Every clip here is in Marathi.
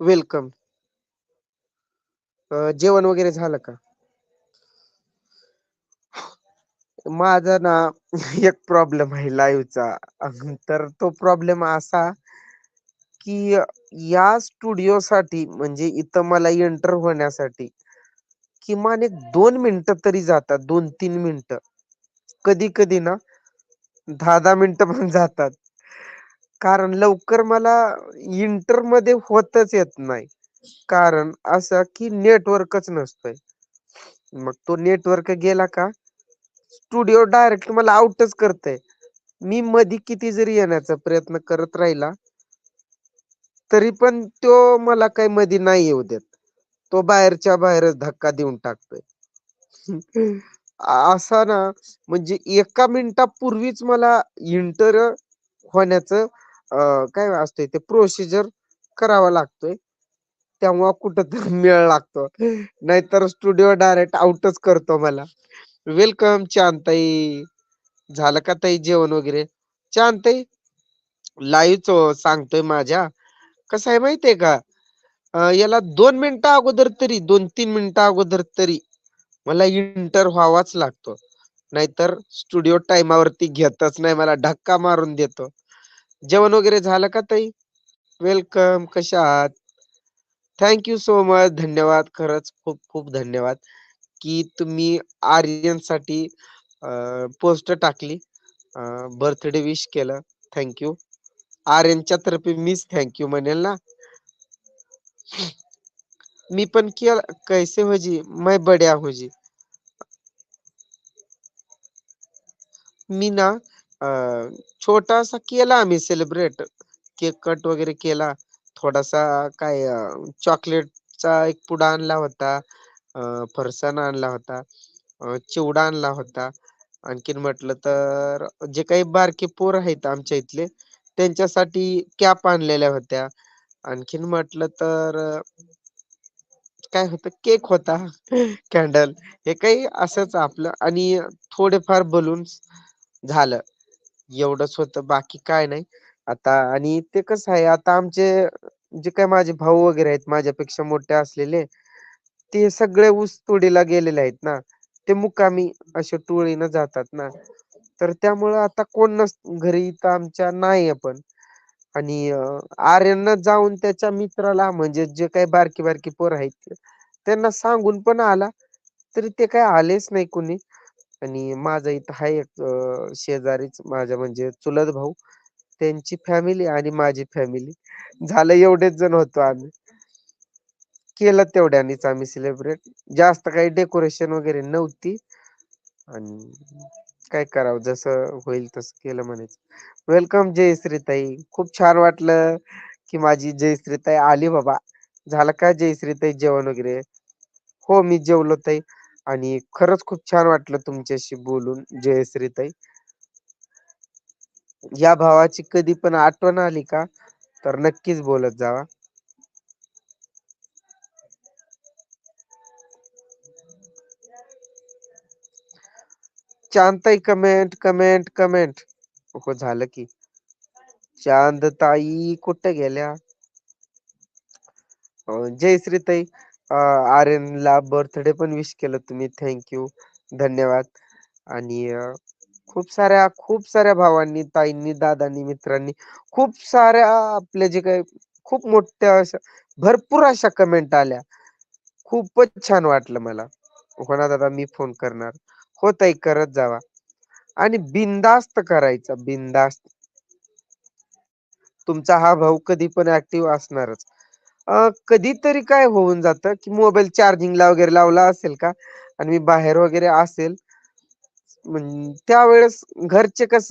वेलकम जेवण वगैरे झालं का? माझा ना एक प्रॉब्लेम आहे लाईव्हचा तर तो प्रॉब्लेम असा की या स्टुडिओ साठी म्हणजे इथं मला एंटर होण्यासाठी किमान एक दोन मिनिटं तरी जातात दोन तीन मिनिटं. कधी कधी ना दहा दहा मिनिटं पण जातात. कारण लवकर मला इंटरमध्ये होतच येत नाही. कारण असं की नेटवर्कच नसतोय. मग तो नेटवर्क गेला का? स्टुडिओ डायरेक्ट मला आउटच करतय. मी मधी किती जरी येण्याचा प्रयत्न करत राहिला तरी पण तो मला काही मधी नाही येऊ देत. तो बाहेरच्या बाहेरच धक्का देऊन टाकतोय. असा ना म्हणजे एका मिनिटापूर्वीच मला इंटर होण्याच काय असतंय ते प्रोसिजर करावा लागतोय. तेव्हा कुठ तर मेळ लागतो. नाहीतर स्टुडिओ डायरेक्ट आउटच करतो मला. वेलकम चांताई झालं का ताई जेवण वगैरे? चांद लाईव्ह सांगतोय माझ्या. कसं आहे माहितीये का? याला दोन मिनिटं अगोदर तरी दोन तीन मिनिटं अगोदर तरी मला इंटर व्हावाच लागतो. नाहीतर स्टुडिओ टाईमावरती घेतच नाही मला धक्का मारून देतो. जेवण वगैरे झालं का ताई? वेलकम कशा आहात? थँक यू सो मच धन्यवाद. खरंच खूप खूप धन्यवाद की तुम्ही आर्यनसाठी पोस्ट टाकली. बर्थडे विश केलं. थँक यू आर्यनच्या तर्फे मीच थँक्यू यू म्हणेल ना? मी पण कि कैसे होजी मैं बड्या होजी मी ना छोटासा केला आम्ही सेलिब्रेट केक कट वगैरे केला. थोडासा काय चॉकलेटचा एक पुडा आणला होता. फरसाण आणला होता. चिवडा आणला होता. आणखीन म्हटलं तर जे काही बारके पोर आहेत आमच्या इथले त्यांच्यासाठी कॅप आणलेल्या होत्या. आणखीन म्हटलं तर काय होत केक होता. कॅन्डल हे काही असंच आपलं आणि थोडेफार बलून्स झालं. एवढंच होतं. बाकी काय नाही. आता आणि ते कसं आहे आता आमचे जे काय माझे भाऊ वगैरे आहेत माझ्यापेक्षा मोठे असलेले ते सगळे ऊस तोडीला गेलेले आहेत ना. ते मुकामी अशा टोळीनं जातात ना. तर त्यामुळं आता कोण नस घरी तर आमच्या नाही आपण आणि आर्यन जाऊन त्याच्या मित्राला म्हणजे जे काही बारकी बारकी पोर आहेत त्यांना सांगून पण आला. तरी ते काय आलेच नाही कुणी. आणि माझा इथं हा एक शेजारीच माझ्या म्हणजे चुलत भाऊ. त्यांची फॅमिली आणि माझी फॅमिली. झालं एवढेच जण होतो आम्ही. केलं तेवढ्यानीच आम्ही सेलिब्रेट जास्त काही डेकोरेशन वगैरे नव्हती. आणि काय करावं जसं होईल तसं केलं म्हणायचं. वेलकम जयश्रीताई खूप छान वाटलं की माझी जयश्रीताई आली बाबा. झालं काय जयश्रीताई जेवण वगैरे? हो मी जेवलो ताई. आणि खरंच खूप छान वाटलं तुमच्याशी बोलून जयश्रीताई. या भावाची कधी पण आठवण आली का तर नक्कीच बोलत जावा. चांदताई कमेंट कमेंट कमेंट हो झालं की. चांदताई कुठे गेल्या? जयश्रीताई आर्यनला बर्थडे पण विश केलं तुम्ही. थँक्यू यू धन्यवाद. आणि खूप साऱ्या खूप साऱ्या भावांनी ताईंनी दादांनी मित्रांनी खूप साऱ्या आपल्या जे काही खूप मोठ्या अशा भरपूर अशा कमेंट आल्या. खूपच छान वाटलं मला. होणा दादा मी फोन करणार. होतय करत जावा. आणि बिंदास्त करायचा बिंदास्त तुमचा हा भाऊ कधी पण ऍक्टिव्ह असणारच. कधीतरी काय होऊन जातं की मोबाईल चार्जिंगला वगैरे लावला असेल का? आणि मी बाहेर वगैरे असेल त्यावेेळेस घरचे कस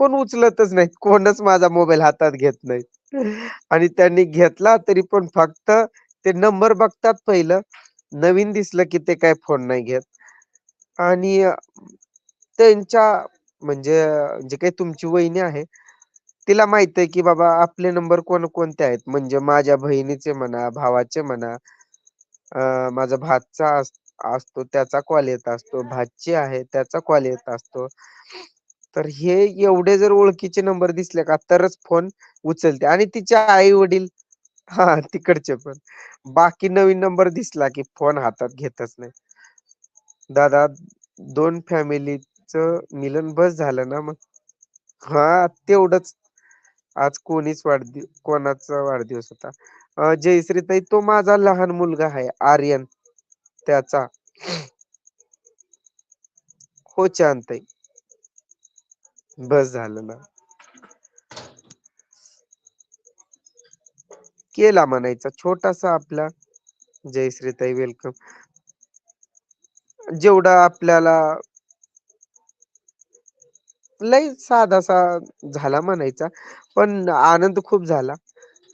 फोन उचलतच नाहीत. कोणच माझा मोबाईल हातात घेत नाही आणि त्यांनी घेतला तरी पण फक्त ते नंबर बघतात पहिलं. नवीन दिसलं की ते काय फोन नाही घेत. आणि त्यांच्या म्हणजे जे काही तुमची वहिनी आहे तिला माहीत आहे की बाबा आपले नंबर कोण कोणते आहेत? म्हणजे माझ्या बहिणीचे म्हणा भावाचे म्हणा अ माझा भाचा असतो त्याचा कॉल येत असतो. भाची आहे त्याचा कॉल येत असतो. तर हे एवढे जर ओळखीचे नंबर दिसले का तरच फोन उचलते. आणि तिच्या आई वडील हा तिकडचे पण. बाकी नवीन नंबर दिसला की फोन हातात घेतच नाही. दादा दोन फॅमिलीच मिलन बस झालं ना मग. हा तेवढंच. आज कोणीच वाढदिव कोणाचा वाढदिवस होता. जयश्रीताई तो माझा लहान मुलगा आहे आर्यन त्याचा. हो ताई बस झालं ना. केला म्हणायचा छोटासा आपला जयश्रीताई वेलकम. जेवढा आपल्याला लई साधासा झाला म्हणायचा. पण आनंद खूप झाला.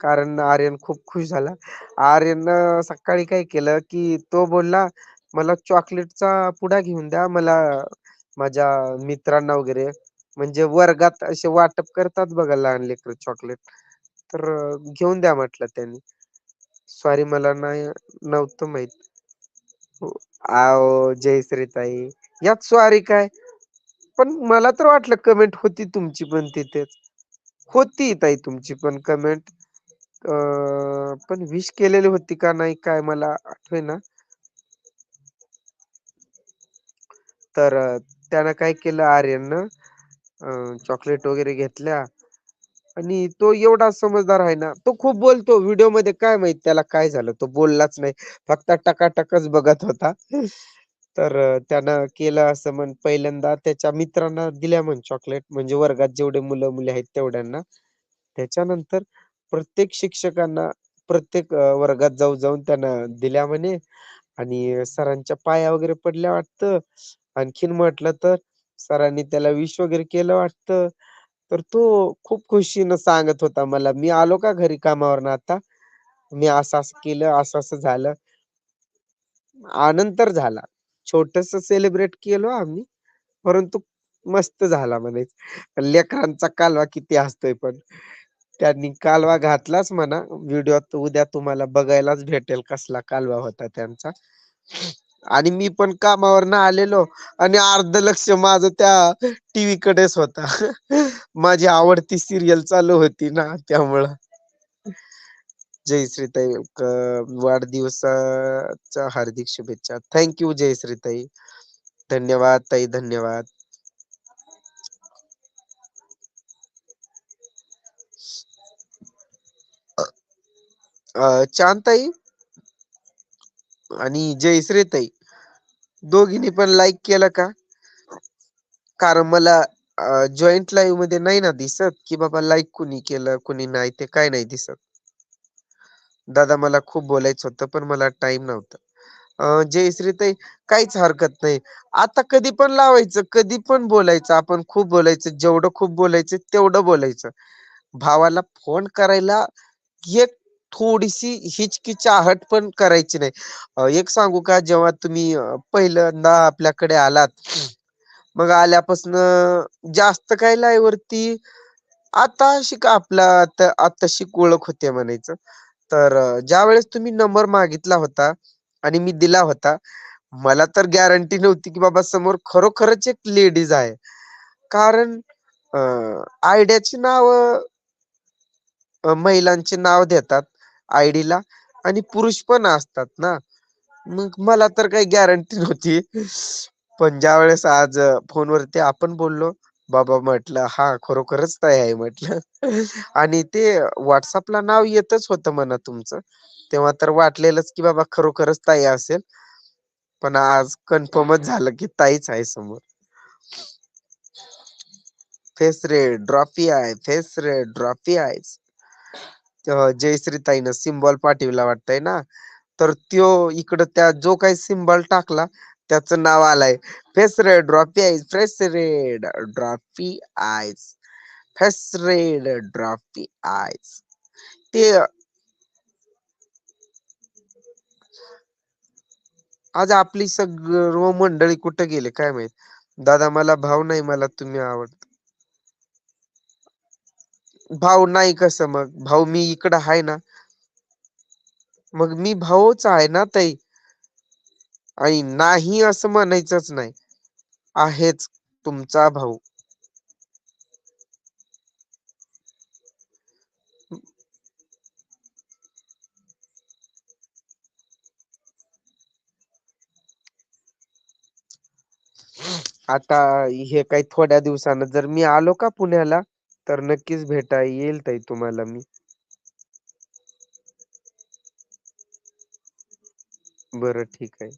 कारण आर्यन खूप खुश झाला. आर्यन सकाळी काय केलं की तो बोलला मला चॉकलेटचा पुडा घेऊन द्या. मला माझ्या मित्रांना वगैरे. म्हणजे वर्गात असे वाटप करतात बघा लहान चॉकलेट. तर घेऊन द्या म्हटलं त्यांनी. सॉरी मला नाही नव्हतं माहीत. अहो जयश्रीताई यात सॉरी काय? पण मला तर वाटलं कमेंट होती तुमची पण तिथेच. होती ताई तुमची पण कमेंट पण विश केलेली होती का नाही काय मला आठवे ना तर त्यानं काय केलं आर्यन चॉकलेट वगैरे घेतल्या. आणि तो एवढा समजदार आहे ना तो खूप बोलतो व्हिडिओमध्ये काय माहीत त्याला काय झालं? तो बोललाच नाही. फक्त टकाटकच बघत होता. तर त्यानं केलं असं म्हण पहिल्यांदा त्याच्या मित्रांना दिल्या म्हण चॉकलेट म्हणजे वर्गात जेवढे मुलं मुली आहेत तेवढ्यांना. त्याच्यानंतर प्रत्येक शिक्षकांना प्रत्येक वर्गात जाऊ जाऊन त्यांना दिल्या म्हणे. आणि सरांच्या पाया वगैरे पडल्या वाटतं. आणखीन म्हटलं तर सरांनी त्याला विश वगैरे केलं वाटतं. तर तो खूप खुशीनं सांगत होता मला मी आलो का घरी कामावरनं आता? मी असं असं केलं असं असं झालं. आनंद तर झाला. छोटस सेलिब्रेट केलो आम्ही. परंतु मस्त झाला म्हणे. लेकरांचा कालवा किती असतोय पण. त्यांनी कालवा घातलाच म्हणा. व्हिडिओत उद्या तुम्हाला बघायलाच भेटेल कसला कालवा होता त्यांचा. आणि मी पण कामावर आलेलो आणि अर्ध लक्ष माझ त्या टीव्ही कडेच होता. माझी आवडती सिरियल चालू होती ना त्यामुळं. जय श्रीताई वाढदिवसाच्या हार्दिक शुभेच्छा. थँक यू जय श्रीताई धन्यवाद ताई धन्यवाद. चांदताई ताई आणि जयश्रीताई दोघींनी पण लाईक केलं का? कारण मला जॉईंट लाईव्हमध्ये नाही ना दिसत की बाबा लाईक कुणी केलं कुणी नाही ते काय नाही दिसत. दादा मला खूप बोलायचं होतं पण मला टाइम नव्हता. अ जयश्री ताई काहीच हरकत नाही. आता कधी पण लावायचं कधी पण बोलायचं. आपण खूप बोलायचं जेवढं खूप बोलायचं तेवढं बोलायचं. भावाला फोन करायला एक थोडीशी हिचकिचाहट पण करायची नाही. एक सांगू का जेव्हा तुम्ही पहिल्यांदा आपल्याकडे आलात मग आल्यापासून जास्त काय लाईवरती आता शिक आपला आता आताशी ओळख होते म्हणायचं. तर ज्या वेळेस तुम्ही नंबर मागितला होता आणि मी दिला होता मला तर गॅरंटी नव्हती की बाबा समोर खरोखरच एक लेडीज आहे. कारण आयडियाची नाव महिलांचे नाव देतात आयडीला आणि पुरुष पण असतात ना. मग मला तर काही गॅरंटी नव्हती. पण ज्या वेळेस आज फोनवरती आपण बोललो बाबा म्हटलं हा खरोखरच ताई आहे म्हटलं. आणि ते व्हॉट्सअपला नाव येतच होतं म्हणा तुमचं. तेव्हा तर वाटलेलंच की बाबा खरोखरच ताई असेल. पण आज कन्फर्मच झालं की ताईच आहे समोर. फेस रेड ड्रॉपी आहे फेस रेड ड्रॉपी आहे. जयश्री ताईनं सिम्बॉल पाठविला वाटतंय ना? तर तो इकडं त्या जो काही सिम्बॉल टाकला त्याचं नाव आलंय. Face red droopy eyes face red droopy eyes face red droopy eyes ते आज आपली सर्व मंडळी कुठे गेले काय माहीत? दादा मला भाव नाही मला तुम्ही आवडता. भाव नाही कसं मग? भाऊ मी इकडं आहे ना. मग मी भाऊच आहे ना ताई. आणि नाही असं म्हणायचंच नाही. आहेच तुमचा भाऊ. आता हे काही थोड्या दिवसानं जर मी आलो का पुण्याला तर नक्कीच भेटा येईल ताई तुम्हाला मी. बर ठीक आहे.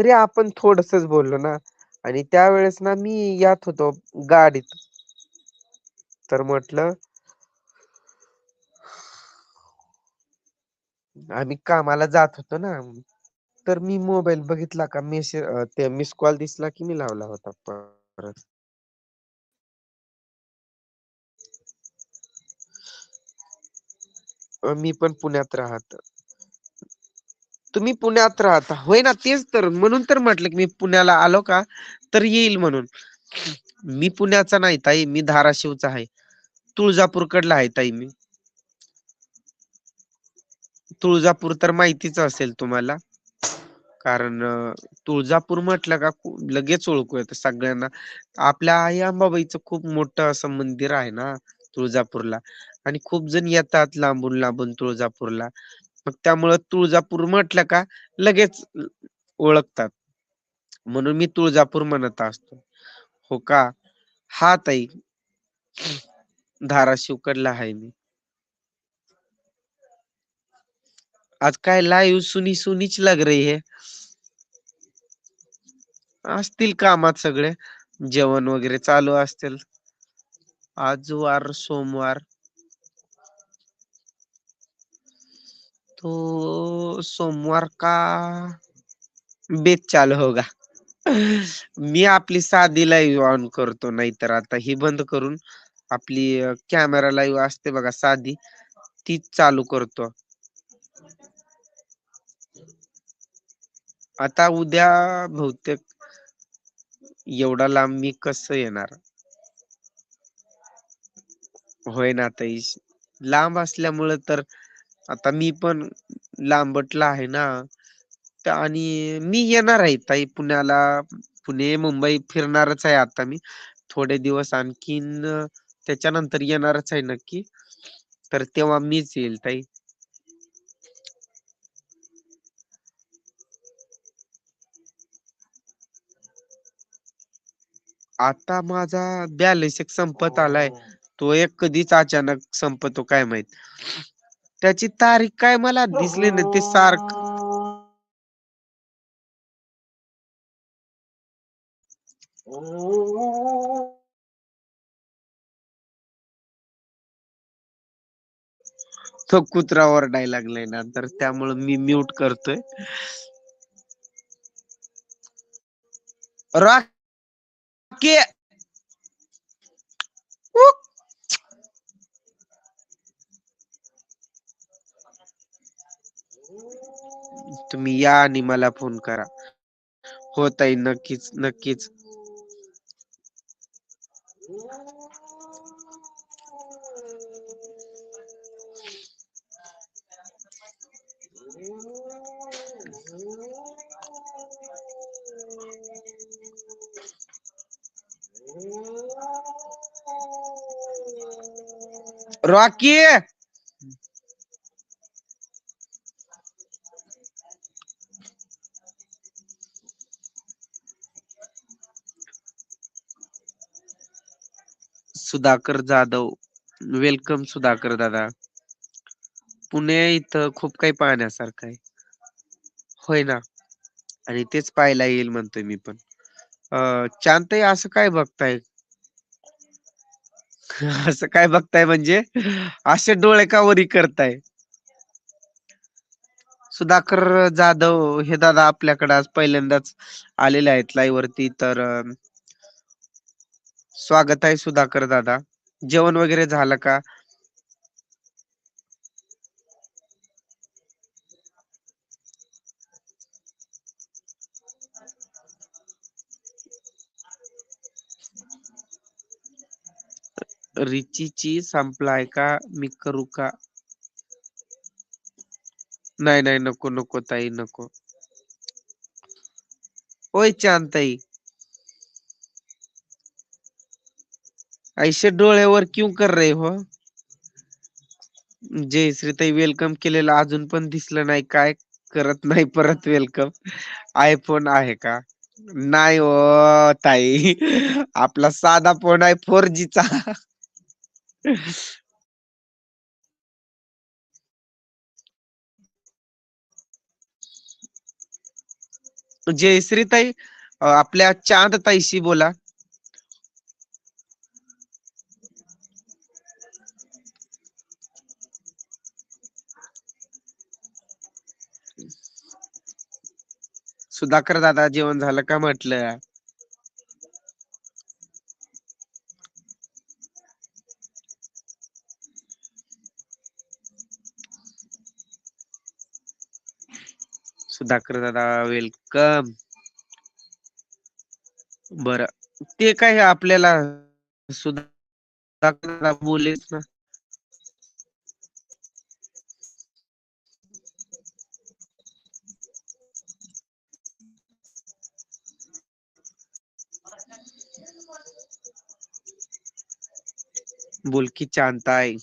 तरी आपण थोडसच बोललो ना. आणि त्यावेळेस ना मी यात होतो गाडीत. तर म्हटलं आम्ही कामाला जात होतो ना. तर मी मोबाईल बघितला का मेसेज ते मिस कॉल दिसला की मी लावला होता परत. मी पण पुण्यात राहत. तुम्ही पुण्यात राहता. होय ना? तेच तर. म्हणून तर म्हटलं की मी पुण्याला आलो का तर येईल म्हणून. मी पुण्याचा नाही ताई. मी धाराशिवचा आहे. तुळजापूरकडला आहे ताई मी. तुळजापूर तर माहितीच असेल तुम्हाला. कारण तुळजापूर म्हटलं का लगेच ओळखू येत सगळ्यांना. आपल्या आई अंबाबाईचं खूप मोठं असं मंदिर आहे ना तुळजापूरला. आणि खूप जण येतात लांबून लांबून तुळजापूरला. मग त्यामुळं तुळजापूर म्हटलं का लगेच ओळखतात. म्हणून मी तुळजापूर म्हणत असतो. हो का? हा ताई. धाराशिव कडला आहे मी. आज काय लाईव सुनी सुनीच लग रही है. असतील कामात सगळे. जेवण वगैरे चालू असतील. आज वार सोमवार. तो सोमवार का बेच चालू होगा. मी आपली साधी लाईव्ह ऑन करतो नाहीतर आता ही बंद करून आपली कॅमेरा लाईव्ह असते बघा साधी तीच चालू करतो. आता उद्या बहुतेक एवढा लांब मी कस येणार? होय ना ताई. लांब असल्यामुळे तर आता मी पण लांबटला आहे ना. आणि मी येणार आहे ताई पुण्याला. पुणे मुंबई फिरणारच आहे आता मी. थोडे दिवस आणखीन त्याच्यानंतर येणारच आहे नक्की. तर तेव्हा मीच येईल ताई. आता माझा बॅलेन्स एक संपत आलाय. तो एक कधीच अचानक संपतो काय माहीत. त्याची तारीख काय मला दिसली ना ते सारख. तो कुत्रा ओरडाय लागलाय ना तर त्यामुळे मी म्यूट करतोय. रॉकी तुम्ही या आणि मला फोन करा. हो ताई नक्कीच नक्कीच. रॉकी! सुधाकर जाधव. वेलकम सुधाकर दादा. पुणे इथं खूप काही पाहण्यासारखं आहे. होय ना? आणि तेच पाहायला येईल म्हणतोय मी पण. अ चांदताई असं काय बघताय? असं काय बघताय म्हणजे? असे डोळे का वरी करताय? सुधाकर जाधव हे दादा आपल्याकडे आज पहिल्यांदाच आलेले आहेत लाई वरती. तर स्वागत आहे सुधाकर दादा. जेवण वगैरे झालं का? रिचीची संपलाय का? मी करू का? नाही नाही नको नको ताई नको. होय चांद ऐसे डोळ्यावर क्यू कर रे हो? जय श्रीताई वेलकम केलेलं अजून पण दिसलं नाही. काय करत नाही परत वेलकम आयफोन आहे का? नाही हो ताई. आपला साधा फोन आहे फोर जीचा जयश्रीताई आपल्या चांद ताईशी बोला. सुधाकर दादा जेवण झालं का म्हटलं? सुधाकर दादा वेलकम बर. ते काय आपल्याला सुधाकर दादा बोलेच ना. बोलकी चांदताय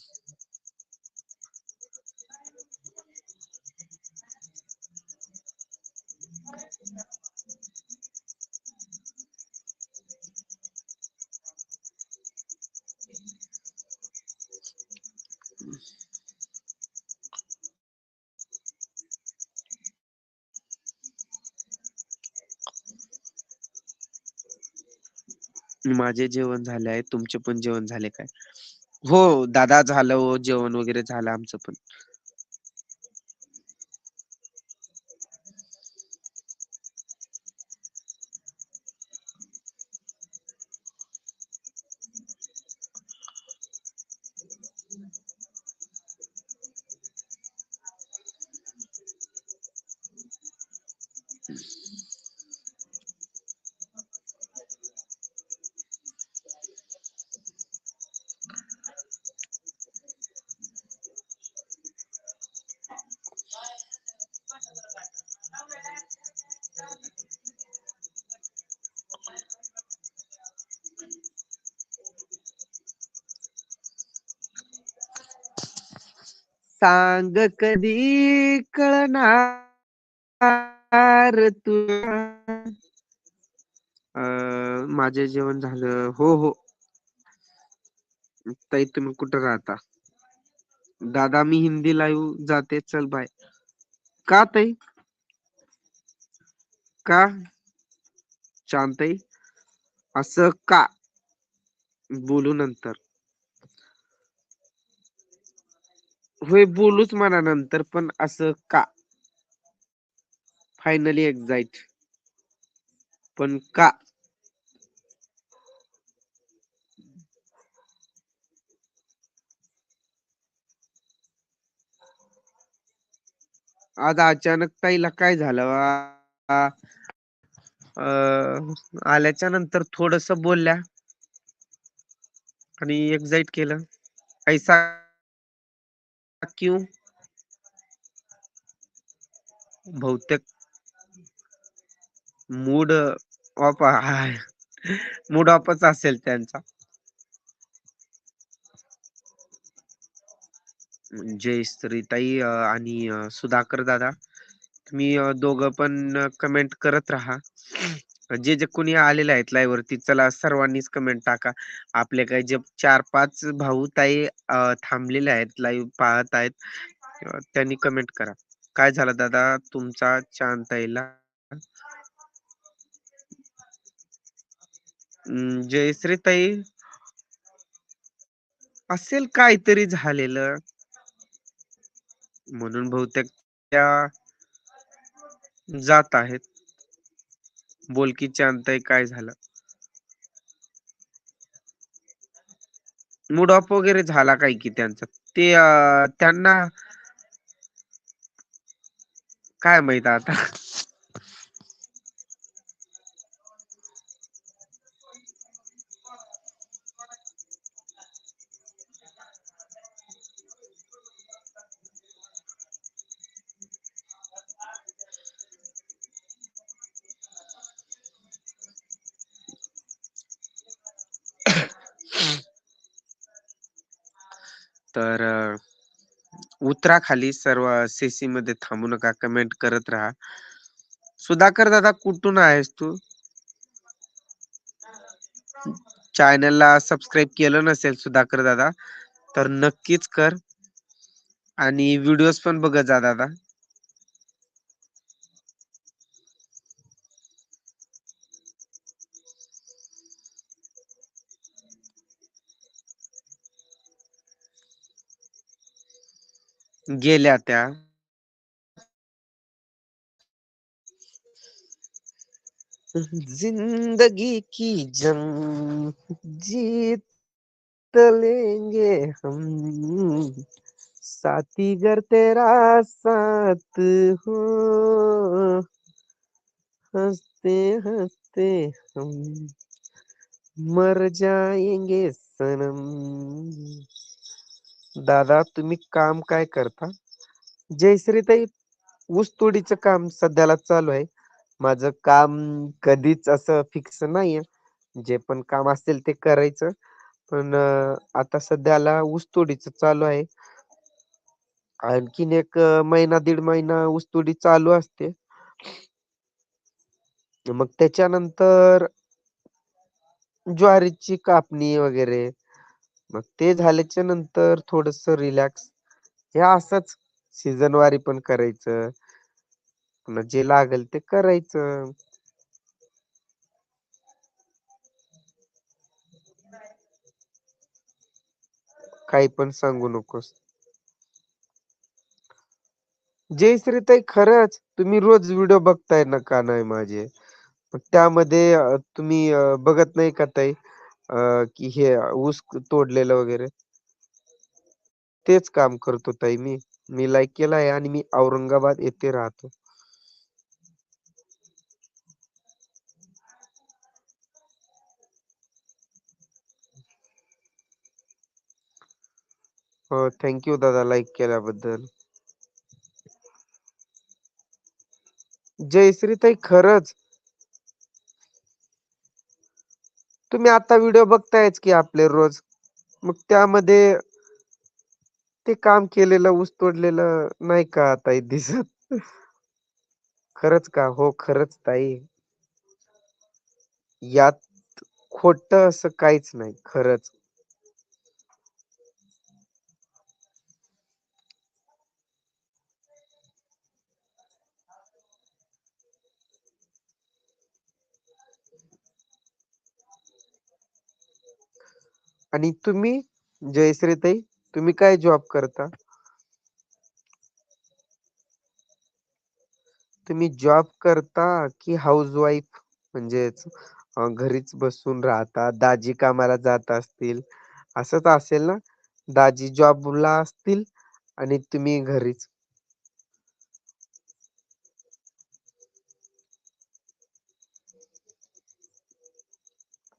माझे जेवण झाले आहे तुमचे पण जेवण झाले काय? हो दादा झालं जेवण वगैरे झालं आमचं पण. सांग कधी कळणार तुला? माझे जेवण झालं. हो हो. ताई तुम्ही कुठं राहता? दादा मी हिंदी लाईव्ह जाते. चल बाय का ताई? का? शांतई असं का? बोलू नंतर. होय बोलूच म्हणा नंतर पण असं का? फायनली एक्झाईट पण का? आज अचानक ताईला काय झालं आल्याच्यानंतर थोडस बोलल्या आणि एक्झाईट केलं. ऐसा क्यू? बहुतेक मूड ऑफ मूड ऑफच असेल त्यांचा. जय श्रीताई आणि सुधाकर दादा तुम्ही दोघं पण कमेंट करत राहा. जे जे कोणी आलेले आहेत लाईव्ह वरती चला सर्वांनीच कमेंट टाका. आपले काही जे चार पाच भाऊताई थांबलेले आहेत लाईव्ह पाहत आहेत त्यांनी कमेंट करा. काय झालं दादा? तुमचा चांदताईला ताईला? जयश्री ताई? असेल काहीतरी झालेलं. म्हणून बहुतेक त्या जात आहेत. बोलकीच्या अंत काय झालं? मूड ऑफ वगैरे झाला काय की त्यांचा? ते त्यांना काय माहीत आता? तर उतरा खाली सर्व सीसी मध्ये थांबू नका कमेंट करत राहा. सुधाकर दादा कुठून आहेस तू? चॅनलला सबस्क्राईब केलं नसेल सुधाकर दादा तर नक्कीच कर. आणि व्हिडिओज पण बघत जा दादा. गेल्या ज़िंदगी की जंग जीत लेंगे हम। साथी घर तेरा साथ हो। हँसते हँसते हम मर जाएँगे सनम। दादा तुम्ही काम काय करता? जयश्रीताई ऊसतोडीचं काम सध्याला चालू आहे. माझं काम कधीच असं फिक्स नाहीये. जे पण काम असेल ते करायचं. पण आता सध्याला ऊसतोडीच चालू आहे. आणखीन एक महिना दीड महिना ऊसतोडी चालू असते. मग त्याच्यानंतर ज्वारीची कापणी वगैरे मग ते झाल्याच्यानंतर थोडस रिलॅक्स हे असंच सीजन वारी पण करायचं. पुन्हा जे लागेल ते करायचं. काही पण सांगू नकोस. जयश्रीताई खरंच तुम्ही रोज व्हिडिओ बघताय ना का नाही माझे? त्यामध्ये तुम्ही बघत नाही का ताई? की हे ऊस तोडलेलं वगैरे. तेच काम करतो ताई मी. मी लाईक केला आहे आणि मी औरंगाबाद येथे राहतो. हो थँक्यू दादा लाईक केल्याबद्दल. जयश्री ताई खरंच तुम्ही आता व्हिडिओ बघतायच की आपले रोज. मग त्यामध्ये ते काम केलेलं ऊस तोडलेलं नाही का ताई दिसत? खरंच का? हो खरंच ताई. यात खोट असं काहीच नाही खरंच. आणि तुम्ही जयश्रीताई तुम्ही काय जॉब करता? तुम्ही जॉब करता की हाऊस वाईफ म्हणजेच घरीच बसून राहतात दाजी कामाला जात असतील असंच असेल ना? दाजी जॉबला असतील आणि तुम्ही घरीच.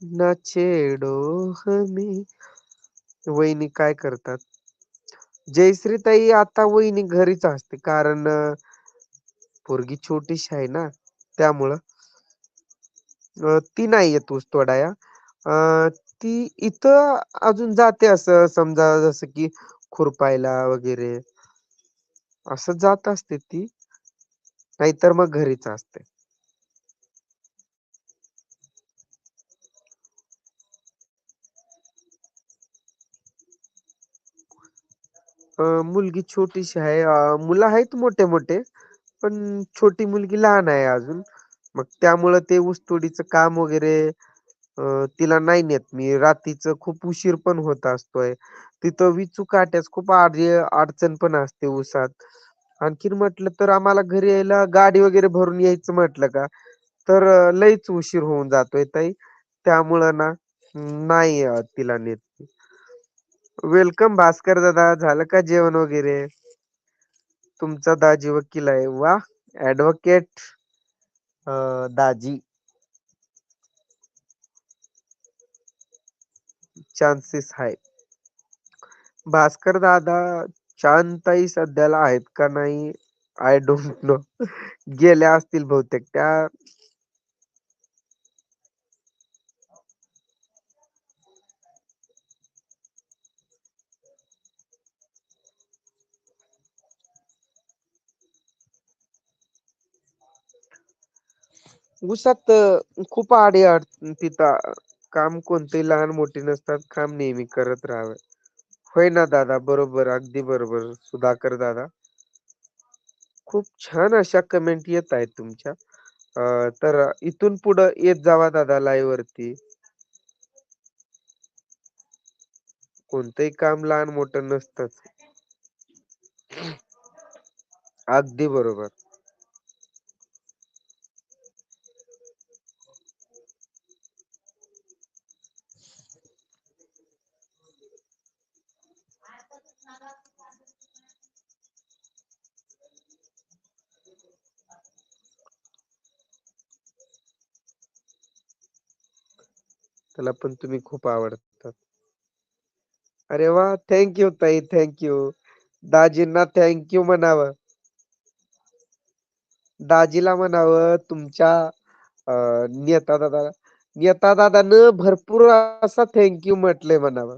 ना छेडो मी वहिनी काय करतात? जयश्रीताई आता वहिनी घरीच असते कारण पोरगी छोटीशी आहे ना त्यामुळं ती नाही येत ऊस तोडाया अं ती इथं अजून जाते असं समजा जसं की खुरपायला वगैरे असं जात असते ती. नाहीतर मग घरीच असते. मुलगी छोटीशी आहे. मुलं आहेत मोठे मोठे पण छोटी मुलगी लहान आहे अजून. मग त्यामुळं ते ऊसतोडीचं काम वगैरे तिला नाही नेत. मी रात्रीच खूप उशीर पण होत असतोय. तिथं विचू काट्यास खूप अडचण पण असते ऊसात. आणखीन म्हटलं तर आम्हाला घरी यायला गाडी वगैरे भरून यायचं म्हटलं का तर लईच उशीर होऊन जातोय ताई. त्यामुळं ना नाही तिला नेत. वेलकम भास्कर दादा झालं का जेवण वगैरे? तुमचा दाजी वकील आहे. वा ऍडव्होकेट दाजी. चान्सेस हाय भास्कर दादा चांदताई सध्याला आहेत का नाही? आय डोंट नो गेल्या असतील बहुतेक. त्या ऊसात खूप आडे तिथं काम कोणतेही लहान-मोठे नसतात. काम नेहमी करत राहावे. होय ना दादा, बरोबर. अगदी बरोबर. सुधाकर दादा. खूप छान अशा कमेंट येत आहेत तुमच्या. तर इथून पुढं येत जावा दादा लाईव्हवरती. कोणतंही काम लहान-मोठं नसतच अगदी बरोबर. त्याला पण तुम्ही खूप आवडतात. अरे वा थँक यू ताई, थँक यू. दाजींना थँक यू म्हणावं. दाजीला म्हणावं तुमच्या नेता दादा नेता दादानं भरपूर असा थँक्यू म्हटलंय म्हणावं.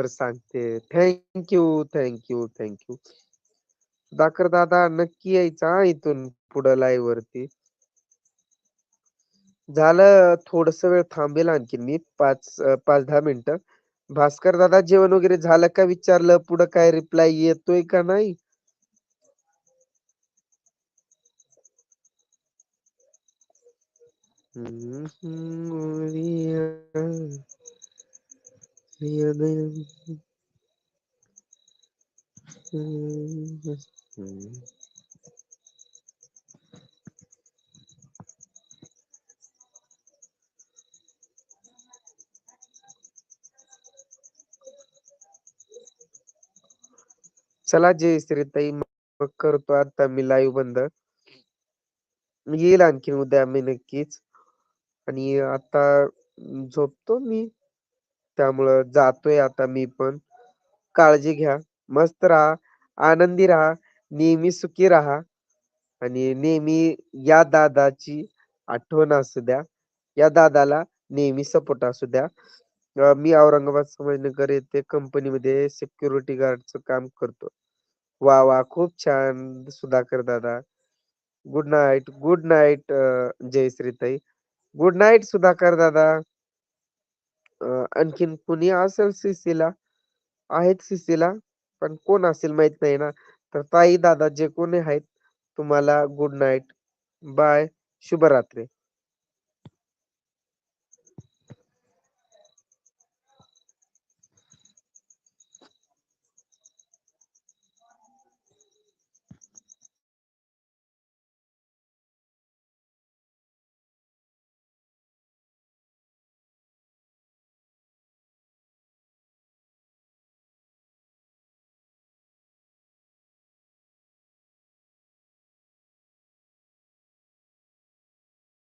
तर सांगते. Thank you, thank you, thank you. Sudhakar दादा नक्की यायचा इथून पुढं लाईव्ह वरती झालं थोडस वेळ थांबेल आणखी मी पाच पाच दहा मिनिटं. भास्कर दादा जेवण वगैरे झालं का विचारलं. पुढं काय रिप्लाय येतोय का नाही? हं, हं, ओरिया हृदय हं, हं. चला जयश्रीताई मग करतो आता मी लाईव्ह बंद. येईल आणखीन उद्या मी नक्कीच. आणि आता झोपतो मी. त्यामुळं जातोय आता मी पण. काळजी घ्या. मस्त राहा, आनंदी राहा, नेहमी सुखी राहा. आणि नेहमी या दादाची आठवण असू द्या. या दादाला नेहमी सपोर्ट असू द्या. मी औरंगाबाद समाजनगर येथे कंपनीमध्ये सिक्युरिटी गार्डचं काम करतो. वा वा खूप छान सुधाकर दादा. गुड नाईट, गुड नाईट जयश्रीताई. गुड नाईट सुधाकर दादा. आणखीन कुणी असेल सीसीला? आहेत सीसीला, पण कोण असेल माहीत नाही ना. तर ताई, दादा जे कोणी आहेत तुम्हाला गुड नाईट. बाय. शुभरात्री.